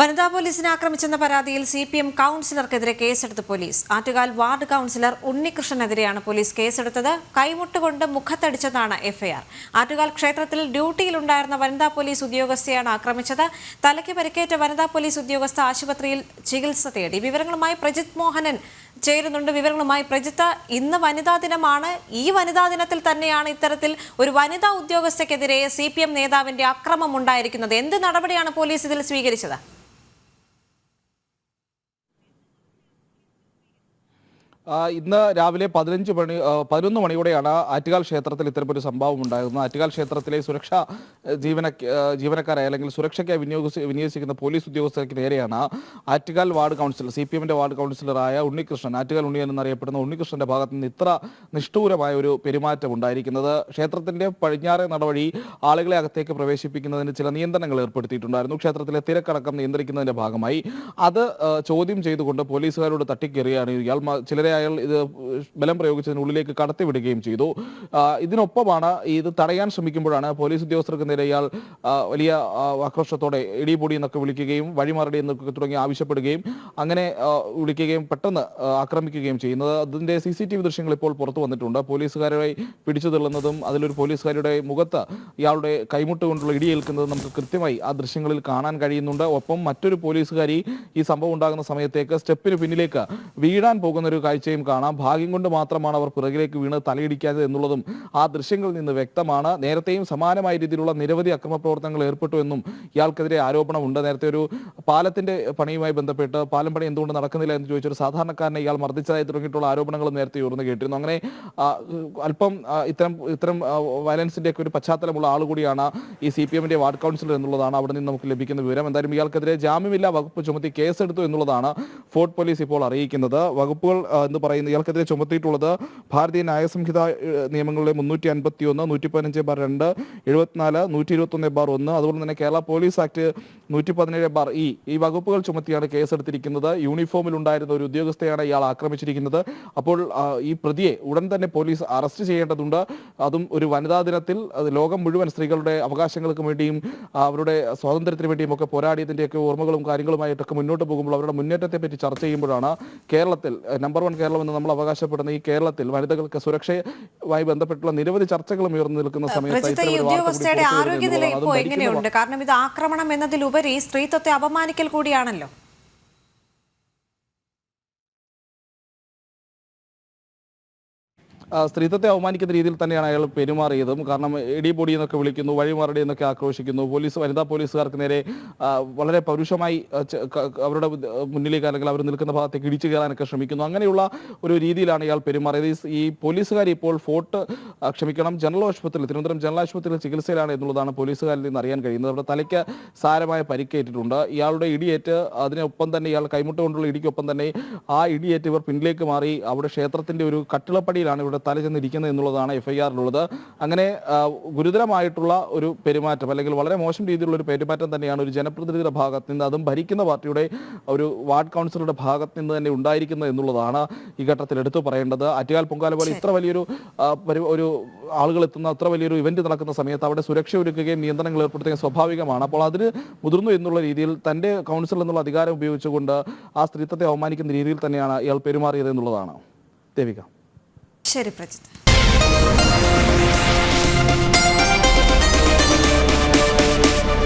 വനിതാ പോലീസിനെ ആക്രമിച്ചെന്ന പരാതിയിൽ സി പി എം കൗൺസിലർക്കെതിരെ കേസെടുത്ത് പോലീസ്. ആറ്റുകാൽ വാർഡ് കൗൺസിലർ ഉണ്ണികൃഷ്ണനെതിരെയാണ് പോലീസ് കേസെടുത്തത്. കൈമുട്ടുകൊണ്ട് മുഖത്തടിച്ചതാണ് എഫ്ഐആർ. ആറ്റുകാൽ ക്ഷേത്രത്തിൽ ഡ്യൂട്ടിയിലുണ്ടായിരുന്ന വനിതാ പോലീസ് ഉദ്യോഗസ്ഥയാണ് ആക്രമിച്ചത്. തലയ്ക്ക് പരിക്കേറ്റ വനിതാ പോലീസ് ഉദ്യോഗസ്ഥ ആശുപത്രിയിൽ ചികിത്സ തേടി. വിവരങ്ങളുമായി പ്രജിത് മോഹനൻ ചേരുന്നുണ്ട്. വിവരങ്ങളുമായി പ്രജിത്ത് ഇന്ന് വനിതാ ദിനമാണ്. ഈ വനിതാ ദിനത്തിൽ തന്നെയാണ് ഇത്തരത്തിൽ ഒരു വനിതാ ഉദ്യോഗസ്ഥയ്ക്കെതിരെ സി പി എം നേതാവിന്റെ അക്രമം ഉണ്ടായിരിക്കുന്നത്. എന്ത് നടപടിയാണ് പോലീസ് ഇതിൽ സ്വീകരിച്ചത്? ഇന്ന് രാവിലെ പതിനഞ്ച് മണി പതിനൊന്ന് മണിയോടെയാണ് ആറ്റുകാൽ ക്ഷേത്രത്തിൽ ഇത്തരമൊരു സംഭവം ഉണ്ടായിരുന്നത് ആറ്റുകാൽ ക്ഷേത്രത്തിലെ സുരക്ഷാ ജീവന ജീവനക്കാരായ അല്ലെങ്കിൽ സുരക്ഷയ്ക്കായി വിനിയോഗിച്ച് വിനിയോഗിച്ചിരിക്കുന്ന പോലീസ് ഉദ്യോഗസ്ഥർക്ക് നേരെയാണ് Attukal ward councillor C P എമ്മിന്റെ വാർഡ് കൗൺസിലറായ ഉണ്ണികൃഷ്ണൻ ആറ്റുകാൽ ഉണ്ണിയൻ എന്നറിയപ്പെടുന്ന ഉണ്ണികൃഷ്ണന്റെ ഭാഗത്ത് നിന്ന് ഇത്ര നിഷ്ഠൂരമായ ഒരു പെരുമാറ്റം ഉണ്ടായിരിക്കുന്നത്. ക്ഷേത്രത്തിന്റെ പടിഞ്ഞാറേ നടവഴി ആളുകളെ അകത്തേക്ക് പ്രവേശിപ്പിക്കുന്നതിന് ചില നിയന്ത്രണങ്ങൾ ഏർപ്പെടുത്തിയിട്ടുണ്ടായിരുന്നു. ക്ഷേത്രത്തിലെ തിരക്കടക്കം നിയന്ത്രിക്കുന്നതിന്റെ ഭാഗമായി. അത് ചോദ്യം ചെയ്തുകൊണ്ട് പോലീസുകാരോട് തട്ടിക്കേറിയാണ് ഇയാൾ. ചിലരെ അയാൾ ഇത് ബലം പ്രയോഗിച്ചതിനുള്ളിലേക്ക് കടത്തിവിടുകയും ചെയ്തു. ഇതിനൊപ്പമാണ് ഇത് തടയാൻ ശ്രമിക്കുമ്പോഴാണ് പോലീസ് ഉദ്യോഗസ്ഥർക്ക് നേരെ ഇയാൾ വലിയ ആക്രോശത്തോടെ ഇടിപൊടി എന്നൊക്കെ വിളിക്കുകയും വഴിമാറടി എന്നൊക്കെ തുടങ്ങി ആവശ്യപ്പെടുകയും അങ്ങനെ വിളിക്കുകയും പെട്ടെന്ന് ആക്രമിക്കുകയും ചെയ്യുന്നത്. അതിന്റെ സി സി ടി വി ദൃശ്യങ്ങൾ ഇപ്പോൾ പുറത്തു വന്നിട്ടുണ്ട്. പോലീസുകാരെ പിടിച്ചു തള്ളുന്നതും അതിലൊരു പോലീസുകാരുടെ മുഖത്ത് ഇയാളുടെ കൈമുട്ട് കൊണ്ടുള്ള ഇടിയേൽക്കുന്നത് നമുക്ക് കൃത്യമായി ആ ദൃശ്യങ്ങളിൽ കാണാൻ കഴിയുന്നുണ്ട്. ഒപ്പം മറ്റൊരു പോലീസുകാരി ഈ സംഭവം ഉണ്ടാകുന്ന സമയത്തേക്ക് സ്റ്റെപ്പിന് പിന്നിലേക്ക് വീഴാൻ പോകുന്ന ഒരു കാഴ്ചയും കാണാം. ഭാഗ്യം കൊണ്ട് മാത്രമാണ് അവർ പിറകിലേക്ക് വീണ് തലയിടിക്കാതെ എന്നുള്ളതും ആ ദൃശ്യങ്ങളിൽ നിന്ന് വ്യക്തമാണ്. നേരത്തെയും സമാനമായ രീതിയിലുള്ള നിരവധി അക്രമ പ്രവർത്തനങ്ങൾ ഏർപ്പെട്ടു എന്നും ഇയാൾക്കെതിരെ ആരോപണമുണ്ട്. നേരത്തെ ഒരു പാലത്തിന്റെ പണിയുമായി ബന്ധപ്പെട്ട് പാലം പണി എന്തുകൊണ്ട് നടക്കുന്നില്ല എന്ന് ചോദിച്ചൊരു സാധാരണക്കാരനെ ഇയാൾ മർദ്ദിച്ചതായി തുടങ്ങിയിട്ടുള്ള ആരോപണങ്ങളും നേരത്തെ ഉയർന്നു കേട്ടിരുന്നു. അങ്ങനെ അല്പം ഇത്തരം ഇത്തരം വയലൻസിന്റെ ഒക്കെ ഒരു പശ്ചാത്തലമുള്ള ആൾ കൂടിയാണ് ഈ സി പി എമ്മിന്റെ വാർഡ് കൗൺസിലർ എന്നുള്ളതാണ് അവിടെ നിന്ന് നമുക്ക് ലഭിക്കുന്ന വിവരം. എന്തായാലും ഇയാൾക്കെതിരെ ജാമ്യമില്ലാ വകുപ്പ് ചുമത്തി കേസെടുത്തു എന്നുള്ളതാണ് ഫോർട്ട് പോലീസ് ഇപ്പോൾ അറിയിക്കുന്നത്. വകുപ്പുകൾ എന്ന് പറയുന്നത് ഇയാൾക്കെതിരെ ചുമത്തിയിട്ടുള്ളത് ഭാരതീയ ന്യായസംഹിത നിയമങ്ങളിലെ മുന്നൂറ്റി അൻപത്തി ഒന്ന് നൂറ്റി പതിനഞ്ച് ബാർ രണ്ട് എഴുപത്തിനാല് നൂറ്റി ഇരുപത്തി ഒന്ന് ബാർ ഒന്ന്. അതുപോലെ തന്നെ കേരള പോലീസ് ആക്ട് നൂറ്റി പതിനേഴ് ബാർ ഇ. ഈ വകുപ്പുകൾ ചുമത്തിയാണ് കേസെടുത്തിരിക്കുന്നത്. യൂണിഫോമിൽ ഉണ്ടായിരുന്ന ഒരു ഉദ്യോഗസ്ഥയാണ് ഇയാൾ ആക്രമിച്ചിരിക്കുന്നത്. അപ്പോൾ ഈ പ്രതിയെ ഉടൻ തന്നെ പോലീസ് അറസ്റ്റ് ചെയ്യേണ്ടതുണ്ട്. അതും ഒരു വനിതാ ദിനത്തിൽ ലോകം മുഴുവൻ സ്ത്രീകളുടെ അവകാശങ്ങൾക്ക് വേണ്ടിയും അവരുടെ സ്വാതന്ത്ര്യത്തിന് വേണ്ടിയും ഒക്കെ പോരാടിയതിന്റെയൊക്കെ ഓർമ്മകളും കാര്യങ്ങളുമായിട്ടൊക്കെ മുന്നോട്ട് പോകുമ്പോൾ അവരുടെ മുന്നേറ്റത്തെ പറ്റി ചർച്ച ചെയ്യുമ്പോഴാണ് കേരളത്തിൽ നമ്പർ വൺ കേരളം എന്ന് നമ്മൾ അവകാശപ്പെടുന്ന ഈ കേരളത്തിൽ വനിതകൾക്ക് സുരക്ഷയുമായി ബന്ധപ്പെട്ടുള്ള നിരവധി ചർച്ചകളും ഉയർന്നു നിൽക്കുന്ന സമയത്ത് ഉദ്യോഗസ്ഥയുടെ ആരോഗ്യനില ഇപ്പോൾ എങ്ങനെയുണ്ട്? കാരണം ഇത് ആക്രമണം എന്നതിലുപരി സ്ത്രീത്വത്തെ അപമാനിക്കൽ കൂടിയാണല്ലോ. സ്ത്രീത്വത്തെ അവമാനിക്കുന്ന രീതിയിൽ തന്നെയാണ് അയാൾ പെരുമാറിയതും. കാരണം ഇടിപൊടി എന്നൊക്കെ വിളിക്കുന്നു വഴിമാറടി എന്നൊക്കെ ആക്രോശിക്കുന്നു പോലീസ് വനിതാ പോലീസുകാർക്ക് നേരെ വളരെ പൗരുഷമായി അവരുടെ മുന്നിലേക്ക് അല്ലെങ്കിൽ അവർ നിൽക്കുന്ന ഭാഗത്തേക്ക് ഇടിച്ചു കയറാനൊക്കെ ശ്രമിക്കുന്നു. അങ്ങനെയുള്ള ഒരു രീതിയിലാണ് ഇയാൾ പെരുമാറിയത്. ഈ പോലീസുകാർ ഇപ്പോൾ ഫോർട്ട് ക്ഷമിക്കണം ജനറൽ ആശുപത്രിയിൽ തിരുവനന്തപുരം ജനറൽ ആശുപത്രിയിൽ ചികിത്സയിലാണ് എന്നുള്ളതാണ് പോലീസുകാരിൽ നിന്ന് അറിയാൻ കഴിയുന്നത്. അവിടെ തലയ്ക്ക് സാരമായ പരിക്കേറ്റിട്ടുണ്ട്. ഇയാളുടെ ഇടിയേറ്റ് അതിനൊപ്പം തന്നെ ഇയാൾ കൈമുട്ട കൊണ്ടുള്ള ഇടിക്കൊപ്പം തന്നെ ആ ഇടിയേറ്റ് ഇവർ പിന്നിലേക്ക് മാറി. അവിടെ ക്ഷേത്രത്തിന്റെ ഒരു കട്ടിളപ്പടിയിലാണ് ഇവിടെ തല ചെന്നിരിക്കുന്നത് എന്നുള്ളതാണ് എഫ്ഐആറിലുള്ളത് അങ്ങനെ ഗുരുതരമായിട്ടുള്ള ഒരു പെരുമാറ്റം അല്ലെങ്കിൽ വളരെ മോശം രീതിയിലുള്ള ഒരു പെരുമാറ്റം തന്നെയാണ് ഒരു ജനപ്രതിനിധിയുടെ ഭാഗത്ത് നിന്ന് അതും ഭരിക്കുന്ന പാർട്ടിയുടെ ഒരു വാർഡ് കൗൺസിലറുടെ ഭാഗത്ത് നിന്ന് തന്നെ ഉണ്ടായിരിക്കുന്നത് എന്നുള്ളതാണ് ഈ ഘട്ടത്തിൽ എടുത്തു പറയേണ്ടത്. ആറ്റുകാൽ പൊങ്കാല പോലെ ഇത്ര വലിയൊരു ഒരു ആളുകൾ എത്തുന്ന അത്ര വലിയൊരു ഇവന്റ് നടക്കുന്ന സമയത്ത് അവിടെ സുരക്ഷ ഒരുക്കുകയും നിയന്ത്രണങ്ങൾ ഏർപ്പെടുത്തുകയും സ്വാഭാവികമാണ്. അപ്പോൾ അതിന് മുതിർന്നു എന്നുള്ള രീതിയിൽ തന്റെ കൗൺസിൽ എന്നുള്ള അധികാരം ഉപയോഗിച്ചുകൊണ്ട് ആ സ്ത്രീത്വത്തെ അവമാനിക്കുന്ന രീതിയിൽ തന്നെയാണ് ഇയാൾ പെരുമാറിയത് എന്നുള്ളതാണ്. ദേവിക. ശരി പ്രജിത്ത്.